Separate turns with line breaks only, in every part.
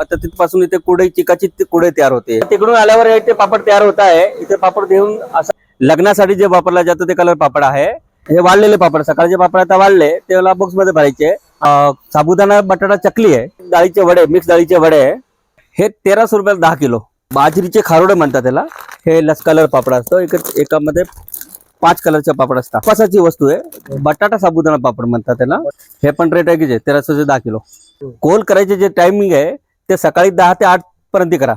आता तिथपासून इथे कुडे चिकाची कुडे तयार होते. तिकडून आल्यावर इथे पापड तयार होत आहे. इथे पापड देऊन असं लग्नासाठी जे वापरला जातो ते कलर पापड आहे. हे वाढलेले पापड सकाळचे पापड आता वाढले त्याला बॉक्समध्ये भरायचे. साबुदाणा बटाटा चकली आहे. डाळीचे वडे मिक्स डाळीचे वडे आहे. हे तेराशे रुपयाला दहा किलो. बाजरीचे खारोडे म्हणतात त्याला. हे लस कलर पापड असतो. एक एकामध्ये पाच कलरचे पापड असतात. कपासाची वस्तू आहे. बटाटा साबुदाणा पापड म्हणतात त्याला. हे पण रेट आहे की जे तेराशे दहा किलो. कोल करायचे जे टायमिंग आहे ते सकाळी दहा ते आठ पर्यंत करा.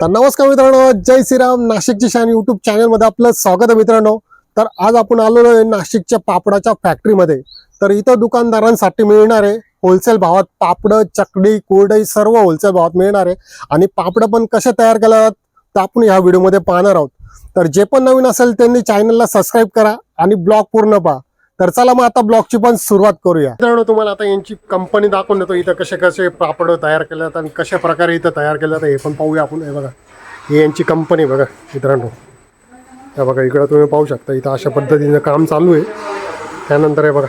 तर नमस्कार मित्रांनो जय श्रीराम नाशिकची शान युट्यूब चॅनलमध्ये आपलं स्वागत आहे मित्रांनो. तर आज आपण आलेलो आहे नाशिकच्या पापडाच्या फॅक्टरीमध्ये तर इथं दुकानदारांसाठी मिळणार आहे होलसेल भावात पापड चकडी कुरडई सर्व होलसेल भावात मिळणार आहे. आणि पापड पण कसे तयार केल्या जातात ते आपण ह्या व्हिडिओमध्ये पाहणार आहोत. तर जे पण नवीन असेल त्यांनी चॅनलला सबस्क्राईब करा आणि ब्लॉग पूर्ण पहा. तर चला मग आता ब्लॉगची पण सुरुवात करूया. मित्रांनो तुम्हाला आता यांची कंपनी दाखवून देतो. इथं कसे कसे पापड तयार केले जातात आणि कशा प्रकारे इथं तयार केले जातं हे पण पाहूया आपण. हे बघा. ही यांची कंपनी बघा मित्रांनो. हे बघा इकडं तुम्ही पाहू शकता. इथं अशा पद्धतीनं काम चालू आहे. त्यानंतर हे बघा.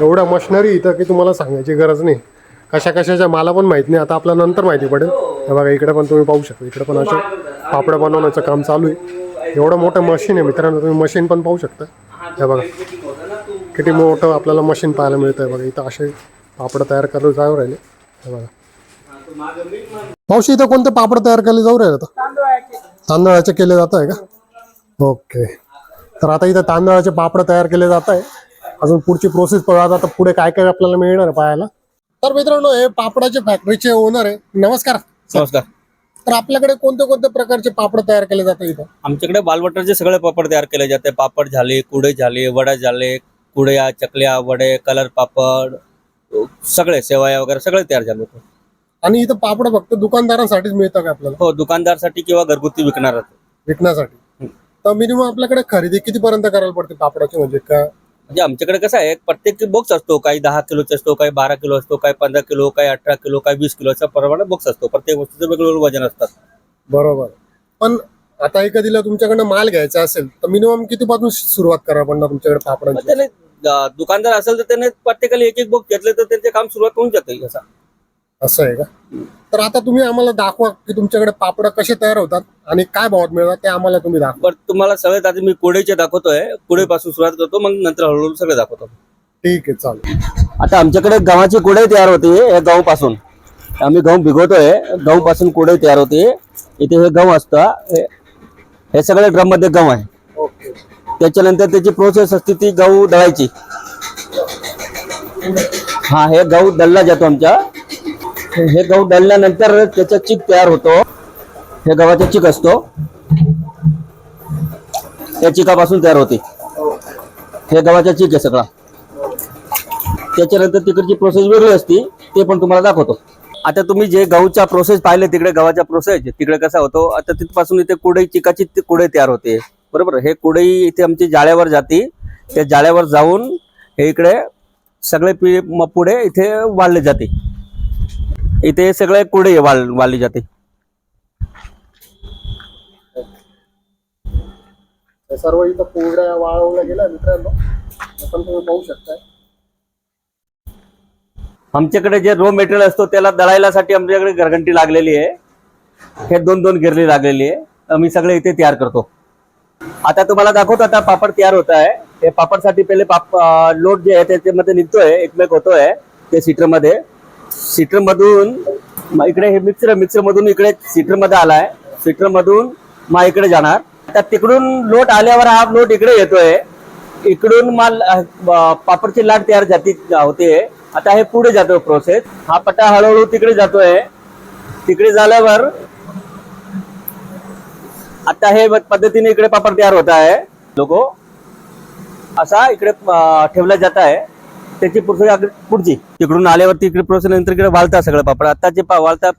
एवढ्या मशिनरी इथं की तुम्हाला सांगायची गरज नाही. कशा कशाच्या मला पण माहीत नाही. आता आपल्याला नंतर माहिती पडेल. हे बघा इकडे पण तुम्ही पाहू शकता. इकडे पण असे पापड बनवण्याचं काम चालू आहे. एवढं मोठं मशीन आहे मित्रांनो. तुम्ही मशीन पण पाहू शकता. हे बघा. किती मोठं आपल्याला मशीन पाहायला मिळतं आहे बघा. इथं असे पापड तयार करायला जाऊ राहिले. हे बघा. मावशी इथं कोणते पापड तयार केले जाऊ राहिले आता? तांदळाचे केले जात आहे का? ओके. तर आता इथं तांदळाचे पापड तयार केले जात आहे अजून पुढची प्रोसेस पाहूया आता पुढे काय काय आपल्याला मिळणार पाहायला. तर मित्रांनो हे पापडाचे फॅक्टरीचे ओनर आहे. नमस्कार.
नमस्कार.
तर आपल्याकडे कोणते कोणते प्रकारचे पापड तयार केले जातात इथं?
आमच्याकडे बालवटाचे सगळे पापड तयार केले जाते. पापड झाले कुडे झाले वडा झाले कुड्या चकल्या वडे कलर पापड सगळे सेवाया वगैरे सगळे तयार झाले होते.
आणि इथं पापड फक्त दुकानदारांसाठीच मिळतं का आपल्याला?
हो दुकानदारसाठी किंवा घरगुती विकणार
विकण्यासाठी. तर मिनिमम आपल्याकडे खरेदी कितीपर्यंत करायला पडते पापडाची म्हणजे का?
म्हणजे आमच्याकडे कसं आहे प्रत्येक बॉक्स असतो काही दहा किलोचा असतो काही बारा किलो असतो काही पंधरा किलो काही अठरा किलो काही वीस किलोचा प्रमाणे बॉक्स असतो. प्रत्येक वस्तूचं वेगवेगळं वजन असतात.
बरोबर. पण आता एखादीला तुमच्याकडनं माल घ्यायचा असेल तर मिनिमम किती पासून सुरुवात करा पडणार तुमच्याकडे पापडांची?
दुकानदार असेल तर त्याने प्रत्येकाला एक एक बॉक्स घेतले तर त्यांचे काम सुरुवात होऊन जाते असं.
असं आहे का? तर आता तुम्ही आम्हाला दाखवा की तुमच्याकडे पापड कसे तयार होतात आणि काय भावात मिळतात ते आम्हाला तुम्ही दाखवा.
बरं तुम्हाला सगळ्यात आधी मी कुडेचे दाखवतोय. कुडेपासून सुरुवात करतो मग नंतर हळूहळू सगळे दाखवतो.
ठीक आहे चालेल.
आता आमच्याकडे गव्हाची कुडे तयार होते हे गहू पासून आम्ही गहू भिगवतोय गहू पासून कुडे तयार होते. इथे हे गहू असतं हे- हे सगळे ड्रममध्ये गहू आहे.
ओके.
त्याच्यानंतर त्याची प्रोसेस असते ती गहू दळायची. हा हे गहू दळला जातो आमच्या. हे गहू दळल्यानंतर त्याचा चिक तयार होतो. हे गव्हाचा चिक असतो. त्या चिकापासून तयार होते. हे गव्हाचा चिक आहे सगळा. त्याच्यानंतर तिकडची प्रोसेस वेगळी असती. ते पण तुम्हाला दाखवतो. आता तुम्ही जे गहूच्या प्रोसेस पाहिले तिकडे गव्हाच्या प्रोसेस तिकडे कसा होतो? आता तिथपासून इथे कुडे चिकाची कुडे तयार होते. बरोबर? हे कुडई इथे आमची जाळ्यावर जाते. त्या जाळ्यावर जाऊन हे इकडे सगळे पि पुढे इथे वाढले जाते. इथे सगळे कुडे वाढ वाढली जाते.
सर्व इथं कोरड्या वाळवल्या गेल्या मित्रांनो. हे पण तुम्ही पाहू शकताय.
आमच्याकडे जे रो मटेरियल असतो त्याला दळायलासाठी आमच्याकडे घरघंटी लागलेली आहे. हे दोन दोन गिरली लागलेली आहे. आम्ही सगळे इथे तयार करतो. आता तुम्हाला दाखवतो आता पापड तयार होत आहे. हे पापडसाठी पहिले पाप लोट जे आहे त्याच्यामध्ये निघतोय एकमेक होतोय ते सीटरमध्ये सीटर मधून इकडे हे मिक्सर मिक्सर मधून इकडे सीटरमध्ये आलाय. सीटर मधून मा इकडे जाणार. तर तिकडून लोट आल्यावर हा लोट इकडे येतोय. इकडून माल पापडची लाट तयार जाती होते. आता हे पुढे जातो प्रोसेस हा पट्टा हळूहळू तिकडे जातोय. तिकडे झाल्यावर आता हे पद्धतीने इकडे पापड तयार होत आहे. लोगो असा इकडे ठेवला जात आहे. त्याची प्रोसेस पुढची. तिकडून आल्यावरती इकडे प्रोसेस नंतर इकडे वाळता सगळं पापड. आता जे पा- वाळता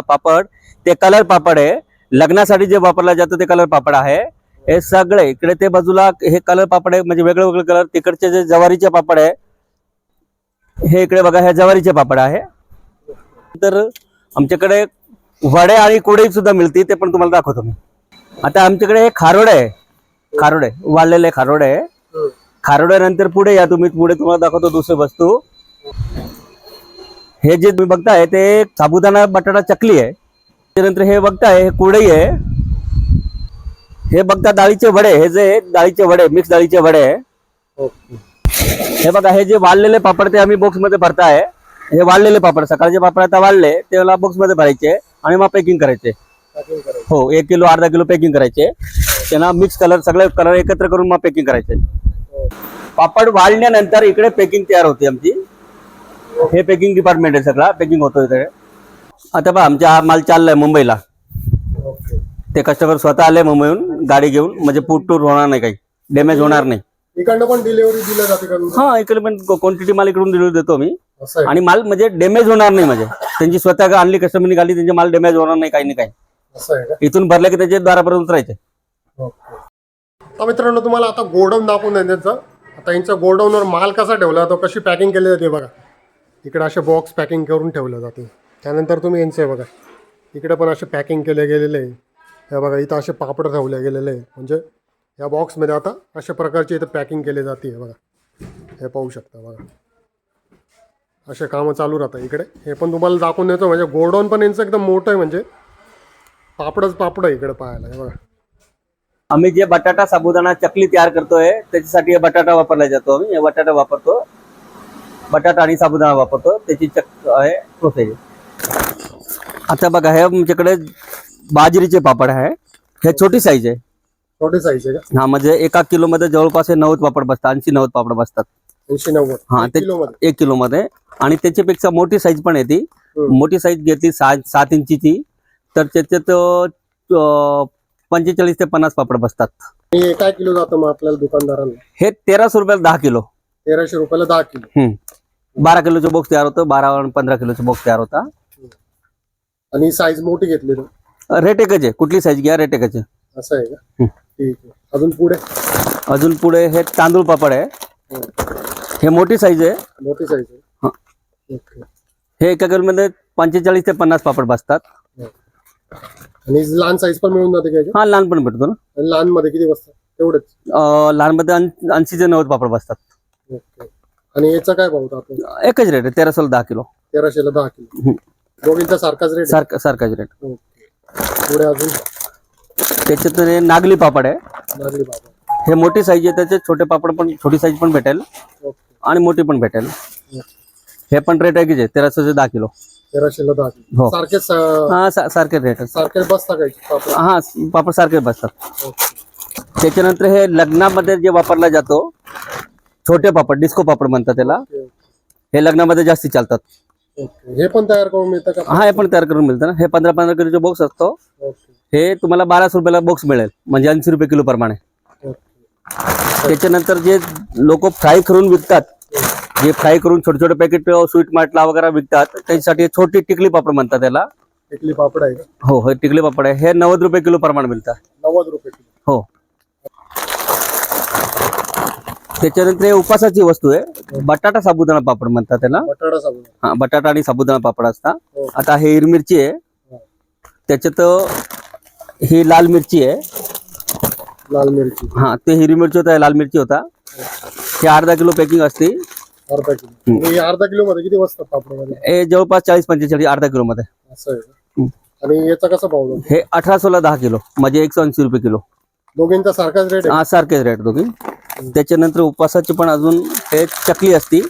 पापड ते कलर पापड आहे. लग्नासाठी जे वापरला जातं ते कलर पापड आहे. हे सगळे इकडे ते बाजूला हे कलर पापड आहे. म्हणजे वेगळे वेगळे कलर तिकडचे जे जवारीचे पापड आहे हे इकडे बघा हे जवारीचे पापड आहे. तर आमच्याकडे वडे आणि कुडे सुद्धा मिळते ते पण तुम्हाला दाखवतो मी. आता आमच्याकडे हे खारोड आहे. खारोड आहे. वाळलेले खारोड आहे. खारोड्यानंतर पुढे या तुम्ही पुढे तुम्हाला दाखवतो दुसरी वस्तू. हे जे तुम्ही बघताय ते साबुदाणा बटाटा चकली आहे. त्यानंतर हे बघताय हे कुरडई आहे. हे बघता डाळीचे वडे हे जे डाळीचे वडे मिक्स डाळीचे वडे आहे. हे बघा हे जे वाळलेले पापड ते आम्ही बॉक्समध्ये भरताय. हे वाळलेले पापड सकाळचे पापड आता वाळले त्याला बॉक्समध्ये भरायचे आणि मग पॅकिंग करायचं. हो एक किलो अर्धा किलो पॅकिंग करायचे. त्यांना मिक्स कलर सगळे कलर एकत्र करून मग पॅकिंग करायचे. पापड वाळल्यानंतर इकडे पॅकिंग तयार होते आमची. हे पॅकिंग डिपार्टमेंट आहे सगळा पॅकिंग होतो इकडे. आता पहा आमचा हा माल चाललाय मुंबईला. ते कस्टमर स्वतः आले मुंबईहून गाडी घेऊन म्हणजे पूट टूर होणार नाही काही. डॅमेज होणार नाही.
इकडनं पण डिलिव्हरी दिली जाते?
हा इकडे पण क्वांटिटी माल इकडून डिलिव्हरी देतो मी आणि माल म्हणजे डॅमेज होणार नाही म्हणजे. त्यांची स्वतः आणली कस्टमरनी गाडी त्यांचे माल डॅमेज होणार नाही काही नाही काही.
असं आहे का?
इथून भरले की त्याचे द्वारापर्यंत उतरायचे.
ओके तर मित्रांनो तुम्हाला आता गोडाऊन दाखवून द्या त्यांचं. आता यांच्या गोडाऊनवर माल कसा ठेवला जातो कशी पॅकिंग केली जाते बघा. इकडे असे बॉक्स पॅकिंग करून ठेवले जाते. त्यानंतर तुम्ही यांचे बघा. इकडे पण असे पॅकिंग केले गेलेले आहे. हे बघा इथं असे पापड ठेवले गेलेले आहे. म्हणजे या बॉक्समध्ये आता अशा प्रकारची इथं पॅकिंग केली जाते बघा. हे पाहू शकता बघा. असे कामं चालू राहतात इकडे. हे पण तुम्हाला दाखवून देतो. म्हणजे गोडाऊन पण यांचं एकदम मोठं आहे म्हणजे. पापडच पापड आहे इकडे पाहायला हे बघा.
आम्ही जे बटाटा साबुदाणा चकली तयार करतोय त्याच्यासाठी हे बटाटा वापरला जातो आम्ही. हे बटाटा वापरतो. बटाटा आणि साबुदाणा वापरतो. त्याची चक आहे प्रोसेस. आता बघा हे आमच्याकडे बाजरीचे पापड आहे. हे छोटी साईज आहे.
छोटी साईज आहे
हा म्हणजे एका किलो मध्ये जवळपास हे नव्वद पापड बसतात ऐंशी नव्वद पापड बसतात.
ऐंशी नव्वद.
हा ते
किलोमध्ये?
एक किलो मध्ये आणि त्याच्यापेक्षा मोठी साईज पण येते
हम्म.
मोठी साईज घेतली सात सात इंचीची. तर त्याच्यात पंचेचाळीस ते पन्नास पापड बसतात.
हे काय किलो जातं मग आपल्याला दुकानदारांना
हे तेराशे रुपयाला दहा किलो.
तेराशे रुपयाला दहा किलो.
हम्म. बारा किलोचं बॉक्स तयार होतं बारा आणि पंधरा किलोचं बॉक्स तयार होता.
आणि साईज मोठी घेतली
रेट एकच आहे. कुठली साईज घ्या रेट एकच आहे.
असं आहे का. ठीक आहे. अजून पुढे?
अजून पुढे हे तांदूळ पापड आहे.
हो.
हे मोठी साईज आहे.
मोठी साईज
हा.
आहे ओके.
हे एका किलोमध्ये पंचेचाळीस ते पन्नास पापड बसतात.
आणि लहान साईज पण मिळून जाते काय
हा लहान पण भेटतो ना.
लहानमध्ये किती बसतात? तेवढेच
अं, लहानमध्ये ऐं- ऐंशी ते नव्वद पापड बसतात.
ओके. आणि याचा काय भाव होता आपण
एकच रेट आहे तेराशेला दहा किलो.
तेराशेला दहा किलो.
हम्म.
दोघींचा सारखाच रेट
सारखा सारखाच रेट
ओके. पुढे अजून?
त्याच्यात हे नागली पापड आहे.
लागली बाबा
हे मोठी साईज आहे त्याचे छोटे पापड पण छोटी साईज पण भेटेल.
ओके.
आणि मोठी पण भेटेल. हे पण रेट आहे की जे तेराशे ते दहा किलो.
तेराशेला दहा.
हो.
सारखेच अं,
हा सा- सारखे रेट
सारखेच बसता काय पापड.
हा पापड सारखे बसतात
ओके
त्याच्यानंतर हे लग्नामध्ये जे वापरला जातो छोटे पापड डिस्को पापड म्हणतात त्याला हे लग्नामध्ये जास्ती चालतात.
ओके. हे पण तयार करून मिळतं का?
हा हे पण तयार करून मिळतं ना. हे पंधरा पंधरा किलोचे बॉक्स असतो.
ओके.
हे तुम्हाला बाराशे रुपयाला बॉक्स मिळेल. म्हणजे ऐंशी रुपये किलो प्रमाणे.
ओके.
त्याच्यानंतर जे लोक फ्राय करून विकतात जे फ्राय करून छोटे छोटे पॅकेट स्वीट मार्टला वगैरे विकतात त्याच्यासाठी हे छोटी टिकली पापड म्हणतात त्याला.
टिकली पापड आहे. का
हो हे टिकली पापड आहे. हे नव्वद रुपये किलो प्रमाणे मिळतात
नव्वद रुपये किलो.
हो. त्याच्यानंतर हे उपासाची वस्तू आहे. बटाटा साबुदाणा पापड म्हणतात त्याला.
बटाटा साबण
हा बटाटा आणि साबुदाणा पापड असतात.
हो.
आता हे हिरवी मिरची आहे. त्याच्यात ही लाल मिरची आहे.
लाल मिरची.
हा ते हिरवी मिरची होता हे लाल मिरची होता. हे. अर्धा किलो पॅकिंग असते.
अर्धा किलो. आणि अर्धा किलो मध्ये किती बसतात पापडामध्ये?
हे जवळपास चाळीस पंचेचाळीस अर्धा किलो मध्ये
असं आहे का? आणि याचा कसा भाव जातो
हे अठरा सोळा दहा किलो म्हणजे एकशे ऐंशी रुपये किलो.
दोघींचा सारखाच रेट
हा सारखेच रेट दोघी. त्याच्यानंतर उपवासाची पण अजून हे चकली असती.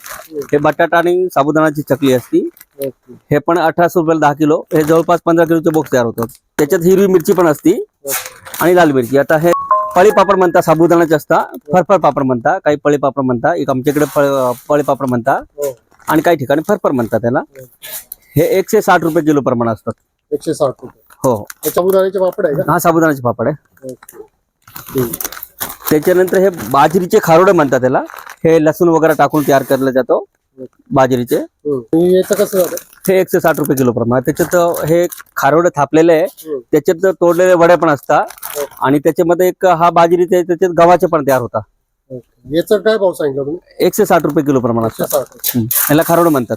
हे बटाटा आणि साबुदाणाची चकली असती.
ओके.
हे पण अठराशे रुपयाला दहा किलो. हे जवळपास पंधरा किलोचे बॉक्स तयार होतात. त्याच्यात हिरवी मिरची पण असती.
ओके.
आणि लाल मिरची. आता हे पळी पापड म्हणता साबुदाणाचे असता. फरफर पापड म्हणता काही पळी पापड म्हणता एक आमच्याकडे फळ- पळी पापड म्हणता.
हो.
आणि काही ठिकाणी फरफर म्हणतात त्याला. हे एकशे साठ रुपये किलो प्रमाण असतात.
एकशे साठ रुपये.
हो.
याच्या बुधाण्याचे पापड आहे का?
हा साबुदाणाचे पापड आहे. त्याच्यानंतर हे बाजरीचे खारोडे म्हणतात त्याला. हे लसूण वगैरे टाकून तयार केलं जातो. बाजरीचे.
याचं कसं जातं
हे एकशे साठ रुपये किलो प्रमाण त्याच्यात हे खारोडे थापलेले आहे. त्याच्यात तोडलेले वडे पण असतात. आणि त्याच्यामध्ये एक हा बाजरीचे त्याच्यात गव्हाचे पण तयार होता
याचं काय भाव सांगितलं तुम्ही?
एकशे साठ रुपये किलो प्रमाण असतात. याला खारोडे म्हणतात.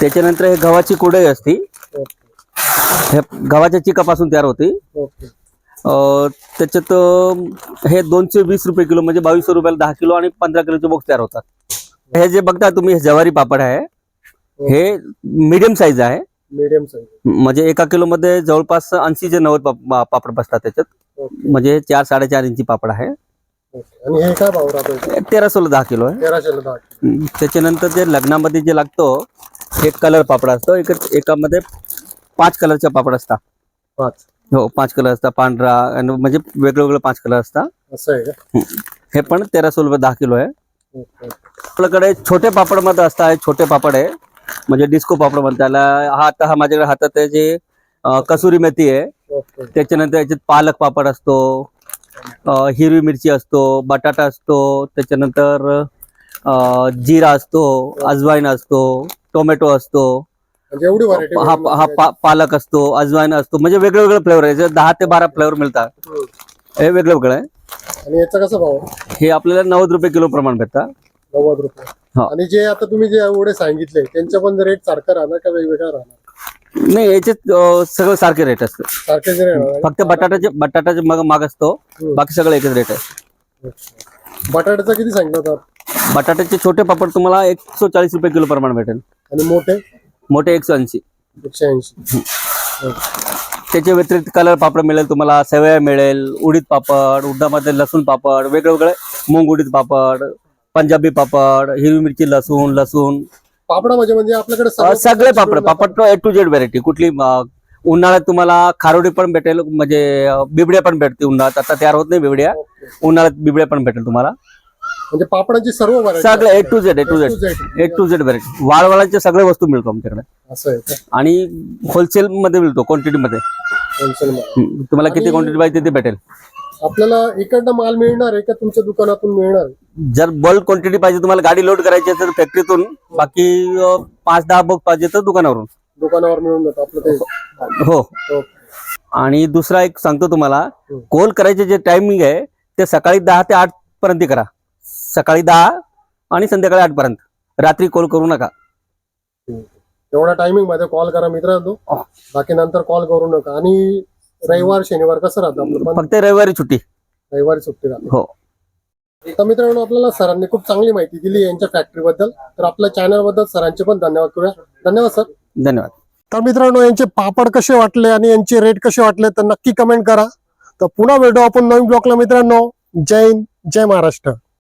त्याच्यानंतर हे गव्हाची कुडई असती.
ओके.
हे गव्हाच्या चिकापासून तयार होती.
ओके.
त्याच्यात हे दोनशे वीस रुपये किलो म्हणजे बावीसशे रुपयाला दहा किलो आणि पंधरा किलोचे बॉक्स तयार होतात. हे जे बघता तुम्ही हे ज्वारी पापड आहे. हे. मीडियम साईज आहे.
मीडियम साईज
म्हणजे एका किलो मध्ये जवळपास ऐंशी ते नव्वद पापड बसतात त्याच्यात. म्हणजे हे चार साडेचार इंची पापड आहे.
ओके. आणि हे काय भाव राहतो
तेरा सोळा दहा किलो आहे.
तेराशे दहा
हम्म. त्याच्यानंतर जे लग्नामध्ये जे लागतो एक कलर पापड असतो. एक एकामध्ये पाच कलरचा पापड असतात.
पाच.
हो पाच कलर असतात पांढरा आणि म्हणजे वेगळे वेगळे पाच कलर असतात.
असं आहे का?
हे. पण तेरा सोळा रुपये दहा किलो आहे.
ओके.
आपल्याकडे छोटे पापडमध्ये असतात छोटे पापड आहे. म्हणजे डिस्को पापड म्हणतात त्याला. हा आता हा माझ्याकडे हातात आहे जे अं, कसुरी मेथी आहे.
ओके.
त्याच्यानंतर याच्यात पालक पापड असतो अं, हिरवी मिरची असतो बटाटा असतो त्याच्यानंतर अं, जिरा असतो अजवाईन असतो टोमॅटो असतो.
म्हणजे एवढी व्हरायटी
हा हा पा- पालक असतो अजवाईन असतो म्हणजे वेगळे वेगळे फ्लेवर आहे दहा ते बारा फ्लेवर मिळतात. हे. वेगळं वेगळं आहे.
आणि याचा कसा भाव? आहे?
हे आपल्याला नव्वद रुपये किलो प्रमाण भेटतात
नव्वद रुपये.
हा.
आणि जे आता तुम्ही जे एवढे सांगितले त्यांच्या पण रेट सारखा राहणार का वेगवेगळा राहणार?
नाही अं, सगळं सारखे रेट असतं
सारखे जे राहणार
फक्त बटाट्याचे बटाट्याचे मग माग असतो. बाकी सगळं एकच रेट आहे.
बटाट्याचा किती सांगितलं होता?
बटाट्याचे छोटे पापड तुम्हाला एकशे चाळीस रुपये किलो प्रमाण भेटेल.
आणि मोठे?
मोठे एकशे ऐंशी.
एकशे ऐंशी.
त्याच्या व्यतिरिक्त कलर पापड मिळेल तुम्हाला सेवया मिळेल उडीद पापड उडदामध्ये लसूण पापड वेगळे वेगळे मूग उडीद पापड पंजाबी पापड हिरवी मिरची लसूण लसूण.
पापडामध्ये म्हणजे आपल्याकडे सर्व
सगळे papad papad A to Z variety कुठली अं, उन्हाळ्यात तुम्हाला खारोडी पण भेटेल म्हणजे अं, बिबड्या पण भेटते उन्हाळ्यात. आता तयार होत नाही बिबड्या.
ओके.
उन्हाळ्यात बिबड्या पण भेटेल तुम्हाला.
म्हणजे पापडाची सर्व
सगळं A to Z A to Z A to Z variety वाळवाळाचे सगळे वस्तू मिळतो आमच्याकडे
असं आहे का?
आणि होलसेल मध्ये मिळतो क्वांटिटी मध्ये.
होलसेल मध्ये.
हम्म, तुम्हाला किती
आणि-
क्वांटिटी पाहिजे ते भेटेल.
आपल्याला इकडनं माल मिळणार आहे का तुमच्या दुकानातून मिळणार. आहे
जर बल्क क्वांटिटी पाहिजे तुम्हाला गाडी लोड करायची असेल फॅक्टरीतून बाकी अं, पाच दहा बग पाहिजे तर दुकानावरून.
दुकानावर मिळून जातं आपलं ते.
हो.
ओके.
आणि दुसरा एक सांगतो तुम्हाला
हम्म.
कॉल करायचे जे टायमिंग आहे ते सकाळी दहा ते आठ पर्यंत करा. सकाळी दहा आणि संध्याकाळी आठ पर्यंत. रात्री कॉल करू नका.
एवढ्या टायमिंगमध्ये कॉल करा मित्रांनो.
हा.
बाकी नंतर कॉल करू नका. आणि रविवार शनिवार कसं राहतं आपलं? पण
फक्त रविवारी सुट्टी.
रविवारी सुट्टी राहते.
हो.
तर मित्रांनो आपल्याला सरांनी खूप चांगली माहिती दिली यांच्या फॅक्टरी बद्दल. तर आपल्या चॅनलबद्दल सरांचे पण धन्यवाद करूया. धन्यवाद सर.
धन्यवाद.
तर मित्रांनो यांचे पापड कसे वाटले आणि यांचे रेट कसे वाटले तर नक्की कमेंट करा. तर पुन्हा भेटू आपण नवीन ब्लॉगला मित्रांनो. जय हिंद जय महाराष्ट्र.